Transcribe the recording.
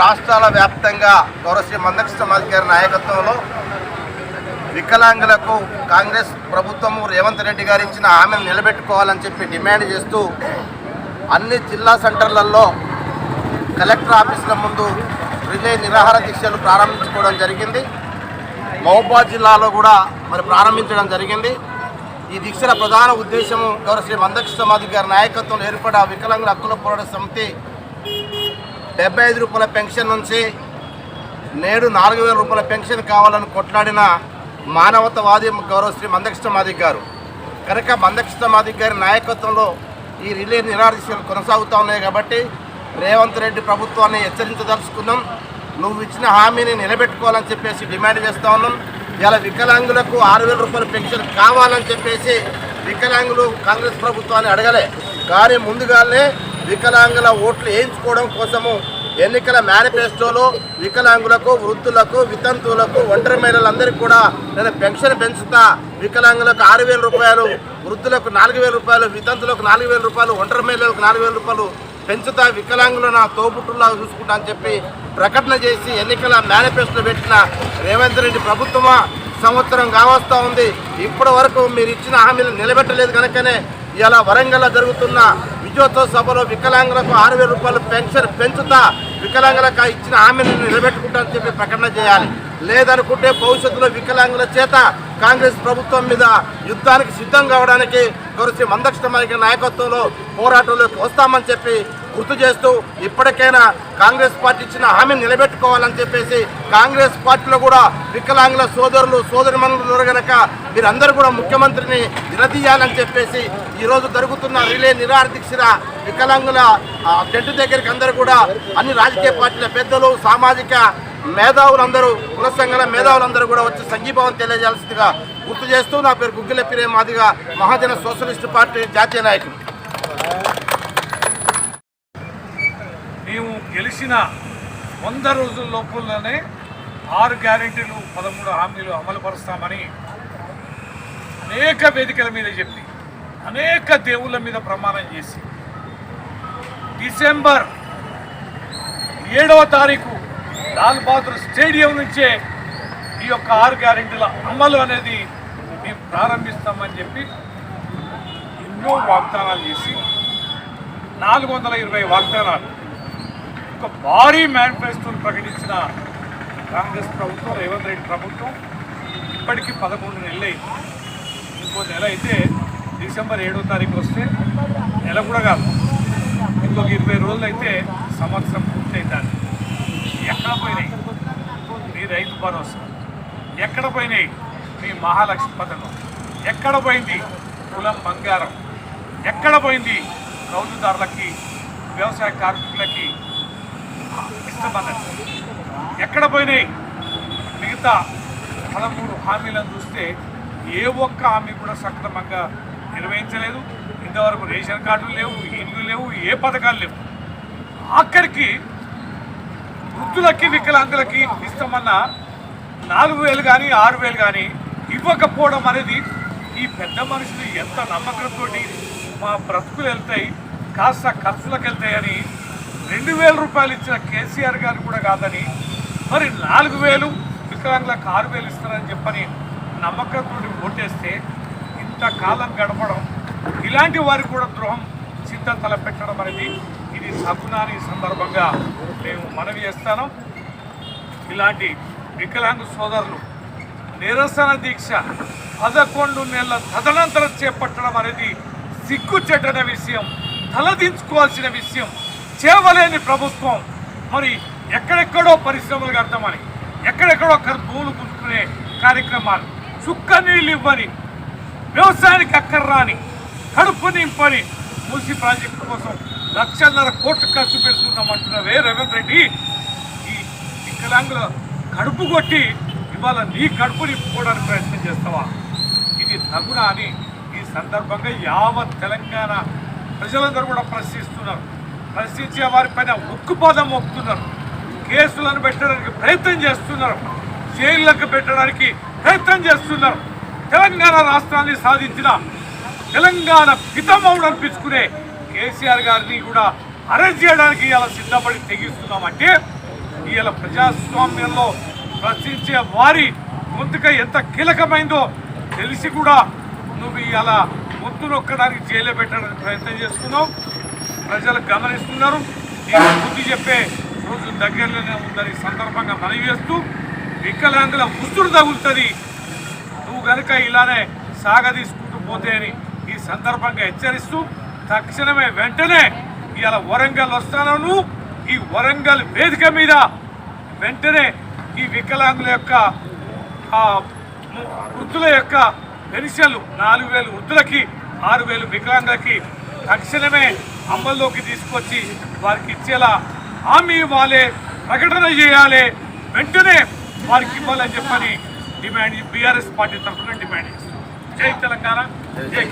రాష్ట్రాల వ్యాప్తంగా గౌరవశ్రీ మందకృష్ణ గారి నాయకత్వంలో వికలాంగులకు కాంగ్రెస్ ప్రభుత్వము రేవంత్ రెడ్డి గారు ఇచ్చిన హామీని నిలబెట్టుకోవాలని చెప్పి డిమాండ్ చేస్తూ అన్ని జిల్లా సెంటర్లలో కలెక్టర్ ఆఫీసుల ముందు రిలే నిరాహార దీక్షలు ప్రారంభించుకోవడం జరిగింది. మహబాద్ జిల్లాలో కూడా మరి ప్రారంభించడం జరిగింది. ఈ దీక్షల ప్రధాన ఉద్దేశము గౌరవశ్రీ మందకృష్ణ సమాధి గారి నాయకత్వంలో ఏర్పడ వికలాంగుల హక్కుల పోరాట సమితి డెబ్బై ఐదు రూపాయల పెన్షన్ నుంచి నేడు నాలుగు వేల రూపాయల పెన్షన్ కావాలని కొట్లాడిన మానవతవాది గౌరవశ్రీ మందకృష్ణ మాదిక్ గారు. కనుక మందకృష్ణ మాదిక్ గారి నాయకత్వంలో ఈ రిలే నిరాదీక్షలు కొనసాగుతూ ఉన్నాయి కాబట్టి రేవంత్ రెడ్డి ప్రభుత్వాన్ని హెచ్చరించదలుచుకున్నాం. నువ్వు ఇచ్చిన హామీని నిలబెట్టుకోవాలని చెప్పేసి డిమాండ్ చేస్తూ ఉన్నాం. ఇలా వికలాంగులకు ఆరు వేల రూపాయల పెన్షన్ కావాలని చెప్పేసి వికలాంగులు కాంగ్రెస్ ప్రభుత్వాన్ని అడగలే. కానీ ముందుగానే వికలాంగుల ఓట్లు వేయించుకోవడం కోసము ఎన్నికల మేనిఫెస్టోలో వికలాంగులకు వృద్ధులకు వితంతువులకు ఒంటరి మహిళలందరికీ కూడా నేను పెన్షన్ పెంచుతా. వికలాంగులకు ఆరు వేల రూపాయలు వృద్ధులకు నాలుగు వేల రూపాయలు వితంతులకు నాలుగు వేల రూపాయలు ఒంటరి మహిళలకు నాలుగు వేల రూపాయలు పెంచుతా. వికలాంగులు నా తోబుట్టులా చూసుకుంటా అని చెప్పి ప్రకటన చేసి ఎన్నికల మేనిఫెస్టో పెట్టిన రేవంత్ రెడ్డి ప్రభుత్వమా? సంవత్సరం కావస్తూ ఉంది. ఇప్పటి వరకు మీరు ఇచ్చిన హామీలు నిలబెట్టలేదు కనుకనే ఇలా వరంగల్లో జరుగుతున్న విజయోత్సవ సభలో వికలాంగులకు ఆరు వేల రూపాయలు పెన్షన్ పెంచుతా వికలాంగులకు ఇచ్చిన హామీని నిలబెట్టుకుంటా చెప్పి ప్రకటన చేయాలి. లేదనుకుంటే భవిష్యత్తులో వికలాంగుల చేత కాంగ్రెస్ ప్రభుత్వం మీద యుద్ధానికి సిద్ధం కావడానికి గౌరవ మందక్ష నాయకత్వంలో పోరాటంలోకి వస్తామని చెప్పి గుర్తు చేస్తూ ఇప్పటికైనా కాంగ్రెస్ పార్టీ ఇచ్చిన హామీని నిలబెట్టుకోవాలని చెప్పేసి కాంగ్రెస్ పార్టీలో కూడా వికలాంగుల సోదరులు సోదరి మనులు గనక మీరందరూ కూడా ముఖ్యమంత్రిని నిలదీయాలని చెప్పేసి ఈరోజు జరుగుతున్న రిలే నిరాహార వికలాంగుల టెంట్ దగ్గరికి అందరూ కూడా అన్ని రాజకీయ పార్టీల పెద్దలు సామాజిక మేధావులందరూ కుల సంఘాల మేధావులందరూ కూడా వచ్చి సంఘీభావం తెలియజేయాల్సిందిగా గుర్తు చేస్తూ నా పేరు గుగ్గిల పిరే మాదిగా మహాజన సోషలిస్ట్ పార్టీ జాతీయ నాయకుడు మేము గెలిచిన వంద రోజుల లోపలనే ఆరు గ్యారెంటీలు పదమూడు హామీలు అమలు పరుస్తామని అనేక వేదికల మీద చెప్పి అనేక దేవుళ్ళ మీద ప్రమాణం చేసి డిసెంబర్ ఏడవ తారీఖు లాల్ బహదూర్ స్టేడియం నుంచే ఈ యొక్క ఆరు గ్యారెంటీల అమలు అనేది మేము ప్రారంభిస్తామని చెప్పి ఎన్నో వాగ్దానాలు చేసి నాలుగు వందల ఇరవై వాగ్దానాలు ఒక భారీ మేనిఫెస్టోను ప్రకటించిన కాంగ్రెస్ ప్రభుత్వం రేవంత్ రెడ్డి ప్రభుత్వం ఇప్పటికీ పదకొండు నెలలైంది. ఇంకో నెల అయితే డిసెంబర్ ఏడో తారీఖు వస్తే నెల కూడా కాదు ఇంకొక ఇరవై రోజులు అయితే సంవత్సరం పూర్తయితాను ఎక్కడ పోయినాయి? మీ రైతు భరోసా. ఎక్కడ పోయినాయి? మీ మహాలక్ష్మి పథకం. ఎక్కడ పోయింది? కులం బంగారం. ఎక్కడ పోయింది? కౌలుదారులకి వ్యవసాయ కార్మికులకి ఎక్కడ పోయినాయి? మిగతా పదమూడు హామీలను చూస్తే ఏ ఒక్క హామీ కూడా సక్రమంగా నిర్వహించలేదు. ఇంతవరకు రేషన్ కార్డులు లేవు ఇల్లు లేవు ఏ పథకాలు లేవు. ఆఖరికి వృద్ధులకి వికలాంగులకి ఇస్తామన్న నాలుగు వేలు కానీ ఆరు వేలు కానీ ఇవ్వకపోవడం అనేది ఈ పెద్ద మనుషులు ఎంత నమ్మకంతో మా బ్రతుకులు వెళ్తాయి కాస్త ఖర్చులకు వెళ్తాయని రెండు వేల రూపాయలు ఇచ్చిన కేసీఆర్ గారు కూడా కాదని మరి నాలుగు వేలు వికలాంగులకు ఆరు వేలు ఇస్తారని చెప్పని నమ్మకంతో ఓటేస్తే ఇంతకాలం గడపడం ఇలాంటి వారికి కూడా ద్రోహం సిద్ధ తలపెట్టడం అనేది ఇది సగునాని సందర్భంగా మేము మనవి చేస్తాను. ఇలాంటి వికలాంగ సోదరులు నిరసన దీక్ష పదకొండు నెలల తదనంతరం చేపట్టడం అనేది సిగ్గుచెట్టన విషయం తలదించుకోవాల్సిన విషయం. చేయలేని ప్రభుత్వం. మరి ఎక్కడెక్కడో పరిశ్రమలు కడతామని ఎక్కడెక్కడో కర్- పుంజుకునే కార్యక్రమాలు. చుక్క నీళ్ళు ఇవ్వని వ్యవసాయానికి అక్కర్రాని కడుపు నింపని మూసి ప్రాజెక్టు కోసం లక్షన్నర కోట్లు ఖర్చు పెడుతున్నామంటున్నవే రేవంత్ రెడ్డి. ఈ వికలాంగుల కడుపు కొట్టి ఇవాళ నీ కడుపు నింపుకోవడానికి ప్రయత్నం చేస్తావా? ఇది తగునా అని ఈ సందర్భంగా యావత్ తెలంగాణ ప్రజలందరూ కూడా ప్రశ్నిస్తున్నారు. ప్రశ్నించే వారిపైన ఉక్కుపాదం మొక్కుతున్నారు కేసులను పెట్టడానికి ప్రయత్నం చేస్తున్నారు. జైళ్ళకు పెట్టడానికి ప్రయత్నం చేస్తున్నారు. తెలంగాణ రాష్ట్రాన్ని సాధించిన తెలంగాణ పితమౌడు అనిపించుకునే కేసీఆర్ గారిని కూడా అరెస్ట్ చేయడానికి ఇలా సిద్ధపడి తెగిస్తున్నామంటే ఇవాళ ప్రజాస్వామ్యంలో ప్రశ్నించే వారి ముందుక ఎంత కీలకమైందో తెలిసి కూడా నువ్వు ఇలా ముందు నొక్కడానికి జైలు పెట్టడానికి ప్రయత్నం చేస్తున్నావు. ప్రజలు గమనిస్తున్నారు. నీకు బుద్ధి చెప్పే రోజు దగ్గరలోనే ఉందని సందర్భంగా మనవి చేస్తూ వికలాంగుల ఉసురు తగులుతుంది. నువ్వు కనుక ఇలానే సాగదీసుకుంటూ పోతే అని ఈ సందర్భంగా హెచ్చరిస్తూ తక్షణమే వెంటనే ఇలా వరంగల్ వస్తాను ఈ వరంగల్ వేదిక మీద వెంటనే ఈ వికలాంగుల యొక్క వృద్ధుల యొక్క పెన్షన్లు నాలుగు వేలు వృద్ధులకి ఆరు వేలు వికలాంగులకి తక్షణమే అమల్లోకి తీసుకొచ్చి వారికి ఇచ్చేలా హామీ ఇవ్వాలి ప్రకటన చేయాలి. వెంటనే వారికి ఇవ్వాలని చెప్పని డిమాండ్ బీఆర్ఎస్ పార్టీ తరఫున డిమాండ్ చేస్తాం జై తెలంగాణ జై